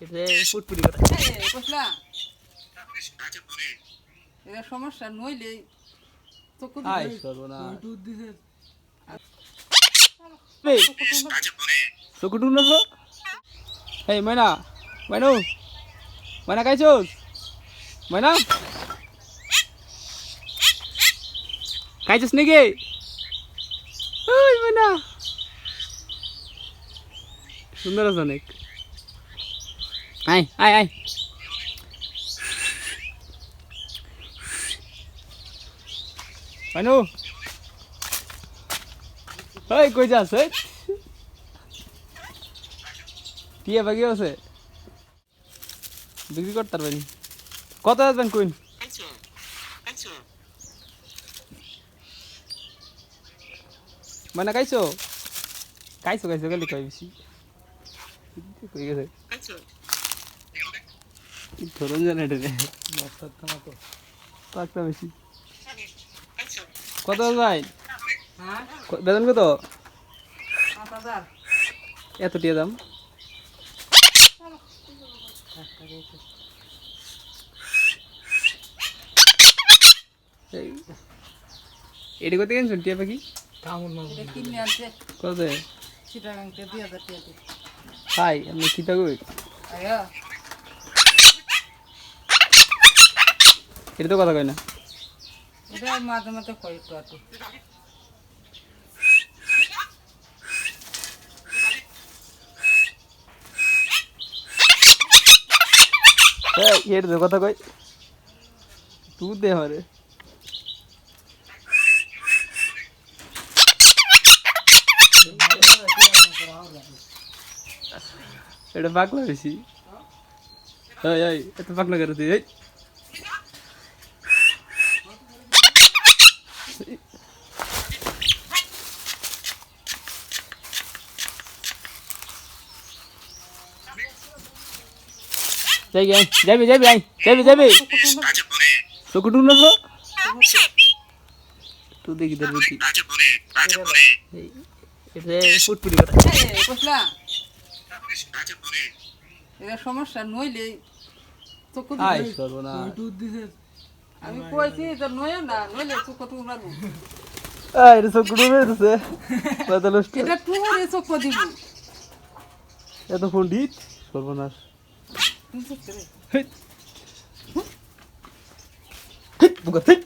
এটা ফুটফুটি কথা বুঝলা এটা সমস্যা নইলে চক্ষু হাই দিলে- দুধ দিছে। এই চকু এই ময়না ময়নু ময়না খাইছোস? ময়না? খাইছোস নাকি? ওই ময়না। সুন্দর আছে অনেক। আয় আয় আয় ময়নু ওই কই যাস এই টিয়া বাকি আছে বিক্রি করতে পারবেন কত আসবেন কুইন মানে খাইছো খাইছো খাইছো গেলি কই বেশি কই গেছে ধরুন জানে এটা রে। পাঁচটা বেশি। কত হ্যাঁ বেতন কত? এত টিয়া দাম। এই এটি করতে গেছেন টিয়া পাখি? কত? হাই আপনি কি থাকবে এটা তো কথা কয় না? এটা মাঝে মাঝে কয় একটু একটু এই এটা তো কথা কয়। তুই দে আমারে। এটা পাকলা বেশি। এই এই এত পাকলা করে তুই এই। যাই যাই যাবি যাবি আই যাবি যাবি চকু তুই দেখি ফুটফুটি কথা। এটা সমস্যা নইলে আমি কইছি তো নয় না নইলে চক্ষু টুকু মারবো। এই এটা চকু ডুবে দিছে এটা টুকুরে চক্ষু দিব। এত পণ্ডিত সর্বনাশ। বুকা, হেই।